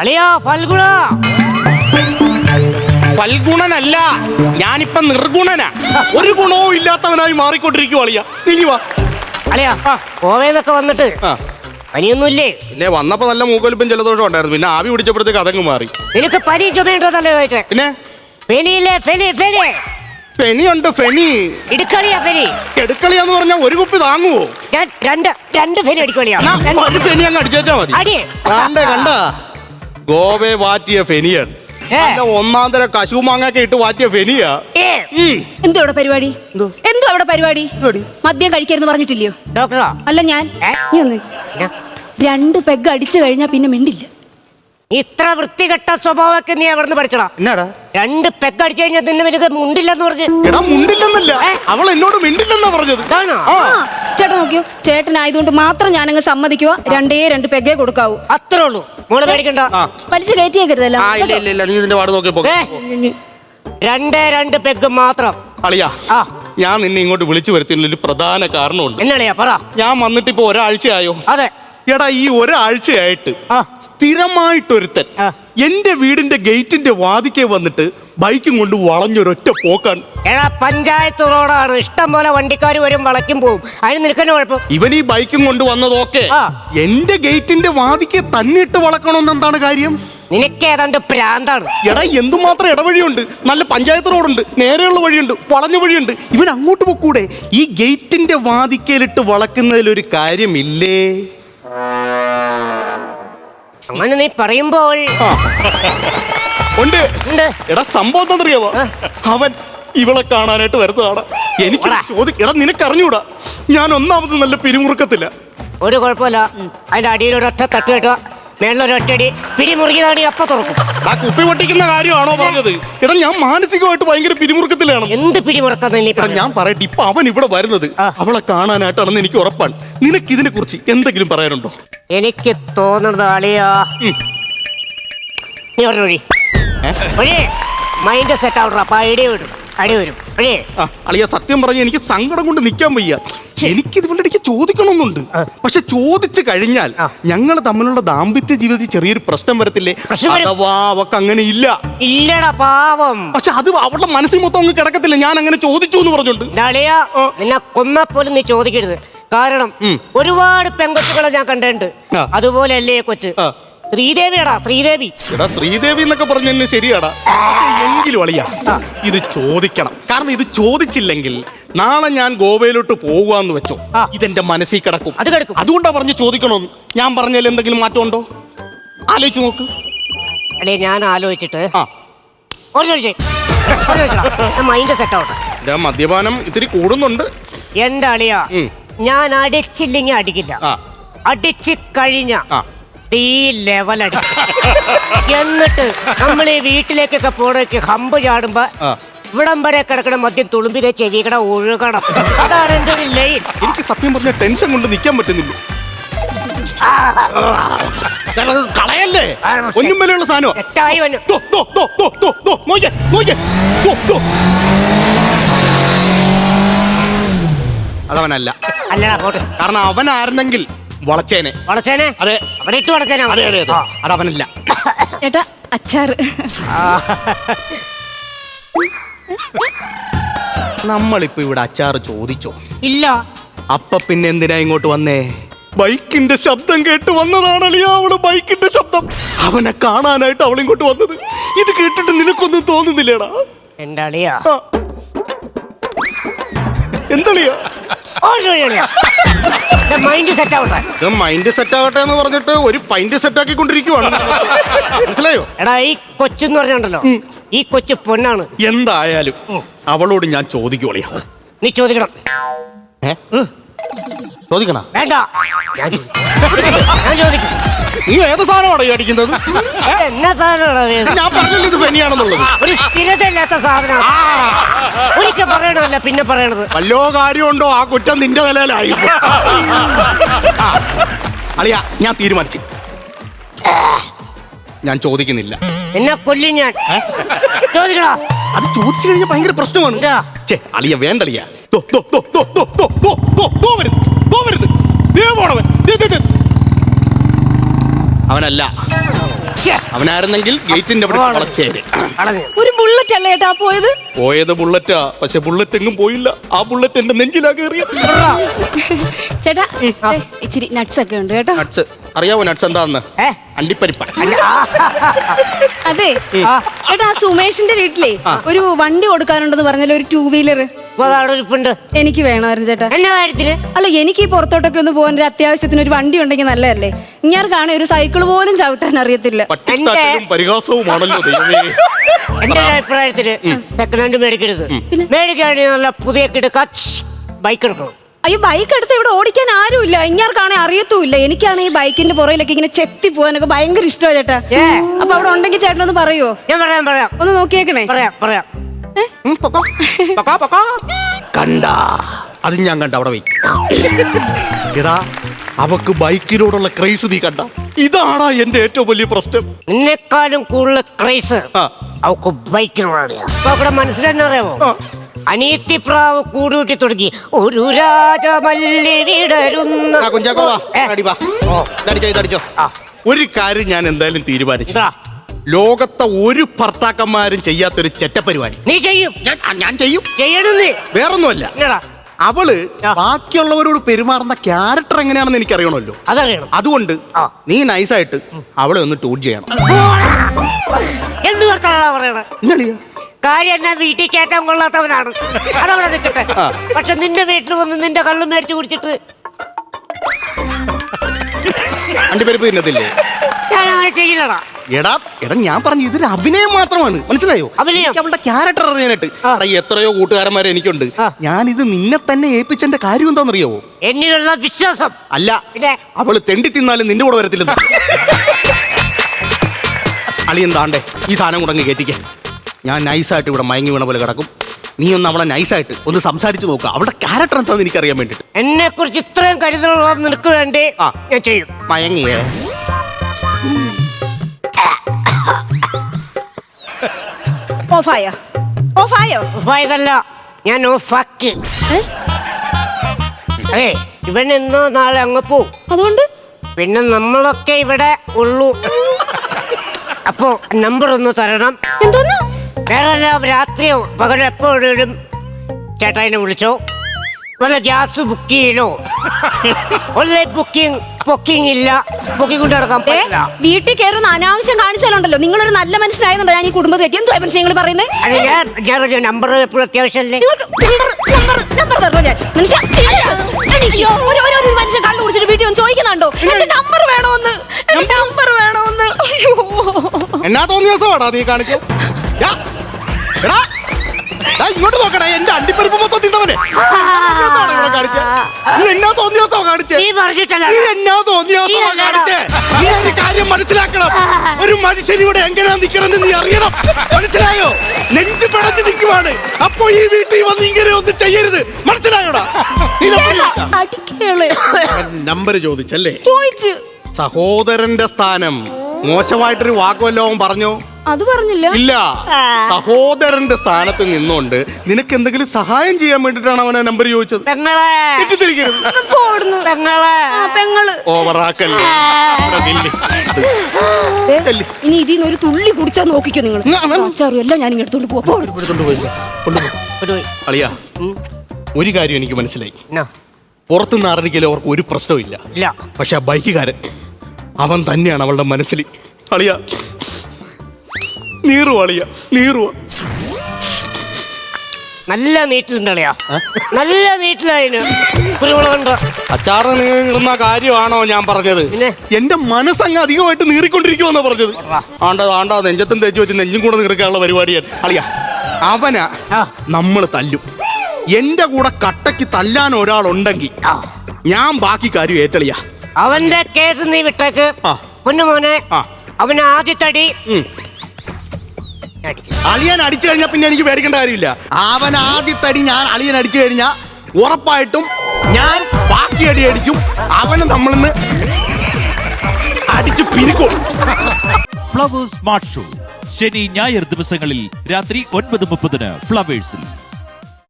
അളിയാ ഫൽഗുണ. ഫൽഗുണനല്ല ഞാനിപ്പം നിർഗുണനാ. ഒരു ഗുണവും ഇല്ലാത്തവനായി മാറിക്കൊണ്ടിരിക്കും അളിയ. നീ വാ. അളിയാ ആ. വന്നിട്ട്. പനിയൊന്നുമില്ലേ? പിന്നെ വന്നപ്പോ നല്ല മൂക്കൊലിപ്പും ജലദോഷം ഉണ്ടായിരുന്നു. പിന്നെ ആവി പിടിച്ചപ്പോഴത്തേക്ക് അതങ്ങ് മാറി. നിനക്ക് പനി ചുമയുണ്ടോ എന്നല്ലേ ചോദിച്ചേ? പിന്നെ? ഫെനിയില്ലേ ഫെനി ഫെനി. ഫെനിയുണ്ട് ഫെനി. ഇടുക്കളിയാ ഫെനി. എടുക്കളിയാന്ന് പറഞ്ഞാൽ ഒരു കുപ്പി താങ്ങുവോ? ഞാൻ രണ്ട് രണ്ട് ഫെനി അടിക്കളിയാ എന്നാ ഒരു ഫെനി അങ്ങ് അടിച്ചാ മതി. കണ്ട കണ്ട. ഗോവെ വാറ്റിയ ഫെനിയൻ ഏ. നല്ല ഒന്നാം തരം കശു മാങ്ങൊക്കെ ഇട്ട് വാറ്റിയ ഫെനിയാ ഏ ഉം. എന്തോ അവിടെ പരിപാടി എന്തോ? എന്തോ അവിടെ പരിപാടി? മദ്യം കഴിക്കരുന്ന് പറഞ്ഞിട്ടില്ലയോ ഡോക്ടറോ അല്ല ഞാൻ ഏ? നീ ഒന്ന് എന്നാ? രണ്ട് പെഗ് അടിച്ചു കഴിഞ്ഞാ പിന്നെ മിണ്ടില്ല ഇത്ര വൃത്തികെട്ട സ്വഭാവമൊക്കെ നീ എവിടെ നിന്ന് പഠിച്ചടാ? എന്നാടാ? രണ്ട് പെക്ക് അടിച്ചു കഴിഞ്ഞാൽ നിന്നെ നിനക്ക് മുണ്ടില്ലെന്ന് പറഞ്ഞ്. എടാ മുണ്ടില്ലെന്നല്ല. അവൾ എന്നോട് മിണ്ടില്ലെന്നാ പറഞ്ഞത്. ചേട്ടൻ നോക്കിയോ? ചേട്ടൻ ചേട്ടനായതുകൊണ്ട് മാത്രം ഞാനങ്ങ് സമ്മതിക്കുക. രണ്ടേ രണ്ട് പെഗേ കൊടുക്കാവൂ. അത്രേ ഉള്ളൂ. മോൾ പേടിക്കണ്ട. പലിശ കയറ്റിയേക്കരുതല്ലോ. നീ ഇതിന്റെ പാട് നോക്കിയപ്പോ ഏ, രണ്ടേ രണ്ട് പെഗ് മാത്രം. അളിയാ ആ. ഞാൻ നിന്നെ ഇങ്ങോട്ട് വിളിച്ചു വരുത്തിയതിൽ ഒരു പ്രധാന കാരണമുണ്ട്. എന്നാളിയാ പറ. ഞാൻ വന്നിട്ട് ഇപ്പൊ ഒരാഴ്ചയായോ? അതെ. എടാ ഈ ഒരാഴ്ചയായിട്ട് സ്ഥിരമായിട്ടൊരുത്തൻ. എന്റെ വീടിന്റെ ഗേറ്റിന്റെ വാതിക്കെ വന്നിട്ട് ബൈക്കും കൊണ്ട് വളഞ്ഞൊരൊറ്റ പോക്കാണ്. എടാ പഞ്ചായത്ത് റോഡാണ്. ഇഷ്ടം പോലെ വണ്ടിക്കാർ വരും വളയ്ക്കും പോവും. അതിന് നിൽക്കുന്ന കുഴപ്പം? ഇവൻ ഈ ബൈക്കും കൊണ്ട് വന്നതൊക്കെ ആ. എന്റെ ഗേറ്റിന്റെ വാതിക്കെ തന്നിട്ട് വളക്കണമെന്ന് എന്താണ് കാര്യം? നിനക്ക് ഏതാണ്ട് പ്രാന്താണ്. എടാ എന്തുമാത്രം ഇടവഴിയുണ്ട്? നല്ല പഞ്ചായത്ത് റോഡുണ്ട് നേരെയുള്ള വഴിയുണ്ട് വളഞ്ഞ വഴിയുണ്ട്. ഇവൻ അങ്ങോട്ട് പോക്കൂടെ. ഈ ഗേറ്റിന്റെ വാതിക്കയിലിട്ട് വളക്കുന്നതിലൊരു കാര്യമില്ലേ? അങ്ങനെ നീ പറയുമ്പോൾ. ഉണ്ട്. ഉണ്ട്. എടാ സംഭവം എന്താണെന്നറിയാവോ? അവൻ ഇവളെ കാണാനായിട്ട് വരുന്നതാണ്. എനിക്ക്. ചോദിക്ക എടാ നിനക്കറിഞ്ഞൂടാ? ഞാൻ ഒന്നാമത് നല്ല പിരിമുറുക്കത്തില്ല. ഒരു കുഴപ്പമില്ല. അതിന്റെ അടിയിൽ ഒരൊറ്റ തട്ട് കേട്ടോ മേളിലൊരൊറ്റടി പിടിമുറുകിയതാണ് അപ്പ തുറക്കും. ആ കുപ്പി പൊട്ടിക്കുന്ന കാര്യമാണോ പറഞ്ഞത്? എടാ ഞാൻ മാനസികമായിട്ട് ഭയങ്കര പിരിമുറുക്കത്തിലാണ്. എന്ത് പിടിമുറക്കാന്ന് നീ എടാ ഞാൻ പറയട്ടെ ഇപ്പൊ അവൻ ഇവിടെ വരുന്നത്. അവളെ കാണാനായിട്ടാണെന്ന് എനിക്ക് ഉറപ്പാണ്. നിനക്ക് ഇതിനെ കുറിച്ച് എന്തെങ്കിലും പറയാനുണ്ടോ? എനിക്ക് തോന്നുന്നത് അളിയാ. നീ പറഞ്ഞ വഴി? വഴി. മൈൻഡ് സെറ്റ് അപ്പൊ അടി വരും ഐഡിയ വരും. വഴി. അളിയ സത്യം പറഞ്ഞ എനിക്ക് സങ്കടം കൊണ്ട് നിൽക്കാൻ വയ്യ. എനിക്ക് ഇതുപോലെ ഇടയ്ക്ക് ചോദിക്കണമെന്നുണ്ട്. പക്ഷെ ചോദിച്ചു കഴിഞ്ഞാൽ. ഞങ്ങൾ തമ്മിലുള്ള ദാമ്പത്യ ജീവിതത്തിൽ ചെറിയൊരു പ്രശ്നം വരത്തില്ലേ പ്രശ്നം വരും. അഥവാ അവക്ക് അങ്ങനെ ഇല്ല ഇല്ലടാ പാവം പക്ഷെ അത് അവളുടെ മനസ്സിൽ മൊത്തം അങ്ങ് കിടക്കത്തില്ല ഞാൻ അങ്ങനെ ചോദിച്ചു എന്ന് പറഞ്ഞുണ്ട് ആ. നിന്നെ കൊന്നപ്പോലും നീ ചോദിക്കരുത് കാരണം ഉം. ഒരുപാട് പെങ്കൊച്ചുകളെ ഞാൻ കണ്ടിട്ടുണ്ട് ആ. അതുപോലെ അല്ലേ കൊച്ച് ആ. ശ്രീദേവിയാടാ ശ്രീദേവി. എടാ ശ്രീദേവി എന്നൊക്കെ പറഞ്ഞു ശരിയാടാ. എങ്കിലും അളിയ ഇത് ചോദിക്കണം. കാരണം ഇത് ചോദിച്ചില്ലെങ്കിൽ നാളെ ഞാൻ ഗോവയിലോട്ട് പോവാന്ന് വെച്ചോ ഇതെന്റെ മനസ്സിൽ കിടക്കും. അത് കിടക്കും. അതുകൊണ്ടാ പറഞ്ഞ് ചോദിക്കണോ? ഞാൻ പറഞ്ഞാൽ എന്തെങ്കിലും മാറ്റമുണ്ടോ? ആലോചിച്ച് നോക്ക്. അല്ലേ ഞാൻ ആലോചിച്ചിട്ട് മൈൻഡ് സെറ്റ് ആവട്ടെ മദ്യപാനം ഇത്തിരി കൂടുന്നുണ്ട്. എന്താ അളിയാ ഞാൻ അടിച്ചില്ലെങ്കിൽ അടിക്കില്ല. അടിച്ചു കഴിഞ്ഞ തീ ലെവലടി എന്നിട്ട് നമ്മൾ ഈ വീട്ടിലേക്കൊക്കെ പോണേക്ക് ഹമ്പ് ചാടുമ്പോ. ഇവിടം വരെ കിടക്കണ മദ്യം തുളുമ്പിലെ ചെവികട ഒഴുകണം. അതാണ് എന്റെ ഒരു ലൈൻ. എനിക്ക് സത്യം പറഞ്ഞ ടെൻഷൻ കൊണ്ട് നിൽക്കാൻ പറ്റുന്നില്ല. കാരണം അത് കളയല്ലേ? ഒന്നും വിലയുള്ള സാധനം തെറ്റായി വന്നു. അതവനല്ല. അല്ലടാ പോട്ട്. കാരണം അവനായിരുന്നെങ്കിൽ വളച്ചേനെ. വളച്ചേനെ? അതെ. അവിടെ ഇട്ട് വളച്ചേനെ അതെ അതെ അതെ. അത് അതവനല്ല ചേട്ടാ അച്ചാറ്. നമ്മളിപ്പോ ഇവിടെ അച്ചാർ ചോദിച്ചോ? ഇല്ല. അപ്പ പിന്നെ എന്തിനാ ഇങ്ങോട്ട് വന്നേ? ബൈക്കിന്റെ ശബ്ദം കേട്ട് വന്നതാണല്ലോ അവൾ ബൈക്കിന്റെ ശബ്ദം. അവനെ കാണാനായിട്ട് അവൾ ഇങ്ങോട്ട് വന്നത്. ഇത് കേട്ടിട്ട് നിനക്കൊന്നും തോന്നുന്നില്ലേടാ? എന്റെ അളിയാ. എന്തളിയാ? മൈൻഡ് സെറ്റ് ആവട്ടെ. ഇത് മൈൻഡ് സെറ്റ് ആവട്ടെ എന്ന് പറഞ്ഞിട്ട് ഒരു പൈൻഡ് സെറ്റ് ആക്കിക്കൊണ്ടിരിക്കുവാണ്. മനസ്സിലായോ? എടാ ഈ കൊച്ചെന്ന് പറഞ്ഞുണ്ടല്ലോ ഈ കൊച്ചു പൊന്നാണ്. എന്തായാലും അവളോട് ഞാൻ ചോദിക്കുവളിയാ നീ ചോദിക്കണം. ചോദിക്കണ? വേണ്ട. ഞാൻ ചോദിക്കും. നീ ഏത് സാധനമാണ് ഈ അടിക്കുന്നത് ഏ? എന്നാ സാധനമാടാ ഞാൻ പറഞ്ഞില്ല ഇത് പനിയാണെന്നുള്ളത് ഒരു സ്ഥിരതയില്ലാത്ത സാധനം ഒരിക്കൽ പറയണമല്ല പിന്നെ പറയണത് വല്ലോ കാര്യമുണ്ടോ ആ കുറ്റം നിന്റെ നിലയിലായി ആ, അളിയ ഞാൻ തീരുമാനിച്ചു ഞാൻ ചോദിക്കുന്നില്ല എന്നെ കൊല്ലി ഞാൻ ചോദിക്കണോ അത് ചോദിച്ചു കഴിഞ്ഞാൽ ഭയങ്കര പ്രശ്നമാണ് എന്താ? ഛേ അളിയ വേണ്ടളിയ ദോ, ദോ, ദോ, ദോ, ദോ, ദോ, ദോ, ദോ, ദോ വരുന്നു, ദോ വരുന്നു. ദേ പോണവൻ. അവനല്ല. അവനായിരുന്നെങ്കിൽ ഗേറ്റിന്റെ അവിടെ വളച്ചേര്. ഒരു ബുള്ളറ്റ് അല്ലേ ഏട്ടാ പോയത്? പോയത് ബുള്ളറ്റാ പക്ഷെ ബുള്ളറ്റ് എങ്ങും പോയില്ല. ആ ബുള്ളറ്റ് എന്റെ നെഞ്ചിലാ കേറിയ ചേട്ടാ ഇച്ചിരി നട്ട്സ് ഒക്കെ ഉണ്ട് കേട്ടോ. നട്സ് അറിയാവോ നട്സ് എന്താന്ന്? അണ്ടിപ്പരിപ്പ അതെ. ചേട്ടാ ആ സുമേഷിന്റെ വീട്ടിലെ ഒരു വണ്ടി കൊടുക്കാനുണ്ടെന്ന് പറഞ്ഞല്ലോ ഒരു ടൂ വീലർ അവിടെ ഇരിപ്പുണ്ട് എനിക്ക് വേണമായിരുന്നു ചേട്ടാ. എന്റെ കാര്യത്തിൽ? അല്ല എനിക്ക് ഈ പുറത്തോട്ടൊക്കെ ഒന്ന് പോകാൻ ഒരു അത്യാവശ്യത്തിന് ഒരു വണ്ടി ഉണ്ടെങ്കിൽ നല്ലതല്ലേ? ഇങ്ങനെ കാണാൻ ഒരു സൈക്കിൾ പോലും ചവിട്ടാൻ അറിയത്തില്ല. പട്ടിത്താറ്റലും പരിഹാസവുമാണല്ലോ ദൈവമേ. എന്റെ ഒരു അഭിപ്രായത്തിൽ സെക്കൻഡ് ഹാൻഡ് മേടിക്കരുത്. മേടിക്കാണെങ്കിൽ നല്ല പുതിയ കിടക്കാച്ച് ബൈക്ക് എടുക്കണം. അയ്യോ ബൈക്ക് എടുത്ത് ഇവിടെ ഓടിക്കാൻ ആരുമില്ല. ഇങ്ങാർക്കാണെ അറിയത്തുമില്ല. എനിക്കാണ് ഈ ബൈക്കിന്റെ പുറയിലൊക്കെ ഇങ്ങനെ ചെത്തി പോകാനൊക്കെ ഭയങ്കര ഇഷ്ടമാണ് ചേട്ടാ. ഏ. അപ്പൊ അവിടെ ഉണ്ടെങ്കിൽ ചേട്ടനൊന്ന് പറയുമോ പറയുവോ? ഞാൻ പറയാം പറയാം. ഒന്ന് നോക്കിയേക്കണേ. പറയാം പറയാം. കണ്ട. അത് ഞാൻ കണ്ട അവിടെ എടാ അവക്ക് ബൈക്കിനോടുള്ള ക്രൈസ് നീ കണ്ട. ഇതാണ് എന്റെ ഏറ്റവും വലിയ പ്രശ്നം. നിന്നെക്കാളും കൂടുതൽ ക്രൈസ് അവക്ക് ബൈക്കിനോടാണ്. അപ്പൊ അവിടെ മനസ്സിലെന്നെ അറിയാമോ ആ. അനീത്തി പ്രാവ് കൂടുകൂട്ടി തുടങ്ങി. ഒരു രാജമല്ലി വിടരുന്ന ആ, കുഞ്ചാക്കോ വാ. അടി വാ. ഇതടിച്ചോ ഇതടിച്ചോ. ആ. ഒരു കാര്യം ഞാൻ എന്തായാലും തീരുമാനിച്ചു. ലോകത്തെ ഒരു ഭർത്താക്കന്മാരും ചെയ്യാത്തൊരു ചെറ്റപ്പരിപാടി. നീ ചെയ്യും. ഞാൻ ഞാൻ ചെയ്യും. ചെയ്യണം നീ. വേറൊന്നുമല്ല. എന്നടാ അവൾ ആ. ബാക്കിയുള്ളവരോട് പെരുമാറുന്ന ക്യാരക്ടർ എങ്ങനെയാണെന്ന് എനിക്കറിയണമല്ലോ. അതറിയണം. അതുകൊണ്ട് ആ. നീ നൈസായിട്ട് അവളെ ഒന്ന് ടൂട്ട് ചെയ്യണം. എന്ത് വർത്താനാ പറയണ? ഇന്നലെയാ കാര്യം എന്നാ വീട്ടിൽ കയറ്റാൻ കൊള്ളാത്തവനാണ്. അതവിടെ നിൽക്കട്ടെ ആ. പക്ഷെ നിന്റെ വീട്ടിൽ വന്ന് നിന്റെ കള്ളും മേടിച്ചു കുടിച്ചിട്ട് അണ്ടിപ്പരിപ്പ് തിന്നത്തില്ലേ? ഞാൻ അങ്ങനെ ചെയ്യില്ലടാ. എടാ എടാ ഞാൻ പറഞ്ഞു ഇതൊരു അഭിനയം മാത്രമാണ്. മനസ്സിലായോ? അഭിനയം? എനിക്ക് അവളുടെ ക്യാരക്ടർ അറിയാനായിട്ട്. ആ. എടാ, എത്രയോ കൂട്ടുകാരന്മാരെ എനിക്കുണ്ട്. ആ. ഇത് നിന്നെ തന്നെ ഏൽപ്പിച്ചെന്റെ കാര്യം എന്താണെന്നറിയാവോ? എന്നിലുള്ള വിശ്വാസം. അല്ല പിന്നെ? അവൾ തെണ്ടി തിന്നാലും നിന്റെ കൂടെ വരത്തില്ല അളിയൻ താണ്ടേ ഈ സാധനം കൂടെ അങ്ങ് കയറ്റിക്കേ ഞാൻ നൈസായിട്ട് ഇവിടെ മയങ്ങി വീണ പോലെ കിടക്കും. നീ ഒന്ന് അവളെ നൈസായിട്ട് ഒന്ന് സംസാരിച്ചു നോക്കുക അവളുടെ ക്യാരക്ടർ എന്താണെന്ന് എനിക്കറിയാൻ വേണ്ടിട്ട് എന്നെ കുറിച്ച് ഇത്രയും കരുതലുള്ള നിനക്ക് വേണ്ടി? ആ. ഞാൻ ചെയ്യും. മയങ്ങിയേ. ഓഫായോ ഓഫായോ ഓഫായതല്ല ഞാൻ ഓഫാക്കി അതെ ഇവൻ എന്നോ നാളെ അങ്ങ് പോവും. അതുകൊണ്ട്? പിന്നെ നമ്മളൊക്കെ ഇവിടെ ഉള്ളു. അപ്പോ നമ്പർ ഒന്ന് തരണം. എന്തോന്ന്? വേറെ രാത്രിയോ? പകരം എപ്പോഴും ചേട്ടായിനെ വിളിച്ചോ? വല്ല ഗ്യാസ് ബുക്ക് ചെയ്യലോ ഓൺലൈൻ ബുക്കിംഗ് ബുക്കിംഗ് ഇല്ല. ബുക്കിംഗ് കൊണ്ട് നടക്കാൻ ഏ, പറ്റില്ല. വീട്ടിൽ കയറുന്ന അനാവശ്യം കാണിച്ചാലുണ്ടല്ലോ. നിങ്ങളൊരു നല്ല മനുഷ്യനായതുകൊണ്ടോ ഞാൻ ഈ കുടുംബത്തിലേക്ക് എന്തോ മനുഷ്യൻ നിങ്ങൾ പറയുന്നത്? അത് ഞാൻ ഞാൻ നമ്പർ എപ്പോഴും അത്യാവശ്യമല്ലേ നിങ്ങൾക്ക് നമ്പർ നമ്പർ നമ്പർ തരണോ മനുഷ്യ എനിക്ക് ഒരു ഒരു ഒരു മനുഷ്യൻ കള്ളു കുടിച്ചിട്ട് വീട്ടിൽ വന്ന് ചോദിക്കുന്നുണ്ടോ? എന്റെ നമ്പർ വേണോന്ന്. എന്റെ നമ്പർ വേണോന്ന്. അയ്യോ. എന്നാ തോന്നിയ ദിവസമാടാ നീ കാണിക്കും എടാ ഇങ്ങോട്ട് നോക്കടാ എന്റെ അണ്ടിപ്പരിപ്പ് മൊത്തം തിന്നവനെ. കാണിച്ചേ? നീ എന്നാ തോന്നിയ ദിവസം കാണിച്ചേ? നീ പറഞ്ഞിട്ടല്ല നീ എന്നാ തോന്നിയ ദിവസം കാണിച്ചേ? നീ ഒരു കാര്യം മനസ്സിലാക്കണം. ഒരു മനുഷ്യൻ ഇവിടെ എങ്ങനെയാ നിക്കണമെന്ന് നീ അറിയണം. മനസ്സിലായോ? നെഞ്ചു പിടഞ്ഞ് നിൽക്കുവാണ്. അപ്പൊ ഈ വീട്ടിൽ വന്ന് ഇങ്ങനെ ഒന്നും ചെയ്യരുത്. മനസ്സിലായോടാ? നീ ചോദിച്ചാ? നമ്പർ ചോദിച്ചല്ലേ? ചോദിച്ചു. സഹോദരന്റെ സ്ഥാനം. മോശമായിട്ടൊരു വാക്കുവല്ലോ പറഞ്ഞോ. അത് പറഞ്ഞില്ല. ഇല്ല. സഹോദരന്റെ സ്ഥാനത്ത് നിന്നുകൊണ്ട് നിനക്ക് എന്തെങ്കിലും സഹായം ചെയ്യാൻ വേണ്ടിട്ടാണ് അവനെ നമ്പർ ചോദിച്ചത്. പെങ്ങളെ. തെറ്റിദ്ധരിക്കരുത്. പോടുന്നു പെങ്ങളെ. ആ പെങ്ങൾ. ഓവറാക്കല്ലേ ഇവിടെ നില്ല്. ദേ, ചെല്ല്. ഇനി ഇതിൽ നിന്ന് ഒരു തുള്ളി കുടിച്ചാ നോക്കിക്കോ നിങ്ങൾ. ഉം, അവൻ- അച്ചാറും എല്ലാം ഞാൻ ഇങ്ങോട്ട് പോവാ. എടുത്തോണ്ട് പോയി. കൊണ്ടുപോ. അളിയാ ഒരു കാര്യം എനിക്ക് മനസ്സിലായി. എന്നാ? പുറത്തുനിന്ന് ആരടിക്കലും അവർക്ക് ഒരു പ്രശ്നവും ഇല്ല. ഇല്ല. പക്ഷെ ആ ബൈക്കുകാരൻ അവൻ തന്നെയാണ് അവളുടെ മനസ്സിൽ. അളിയ നീറുവ അളിയ നീറു. നല്ല നീറ്റിലുണ്ടളിയാ. നല്ല നീറ്റിലായിന്. കുരുമുളകുണ്ട്? അച്ചാറ് നീറുന്ന കാര്യമാണോ ഞാൻ പറഞ്ഞത്? പിന്നെ? എന്റെ മനസ്സങ്ങ് അധികമായിട്ട് നീറിക്കൊണ്ടിരിക്കുമെന്നാ പറഞ്ഞത്. ആണ്ടാ ആണ്ടാ നെഞ്ചത്തും തേച്ച് വെച്ച് നെഞ്ചും കൂടെ നീർക്കാനുള്ള പരിപാടിയാണ് അളിയ അവനാ ആ. നമ്മൾ തല്ലും. എന്റെ കൂടെ കട്ടയ്ക്ക് തല്ലാൻ ഒരാളുണ്ടെങ്കിൽ. ഞാൻ ബാക്കി കാര്യം ഏറ്റളിയ. അവന്റെ കേസ് നീ വിട്ടേക്ക്. ആ. ആ. അവന് ആദ്യത്തടി. ഉം. അളിയൻ അടിച്ചു കഴിഞ്ഞാൽ പിന്നെ എനിക്ക് പേടിക്കേണ്ട കാര്യമില്ല. അവൻ ആദ്യത്തടി ഞാൻ അളിയൻ അടിച്ചു കഴിഞ്ഞാൽ ഉറപ്പായിട്ടും ഞാൻ ബാക്കി അടി അടിക്കും. അവന് നമ്മളിന്ന് അടിച്ചു പിരിക്കും. Flowers smart show. ശനി ഞായർ ദിവസങ്ങളിൽ രാത്രി ഒൻപത് മുപ്പതിന് ഫ്ലവേഴ്സിൽ.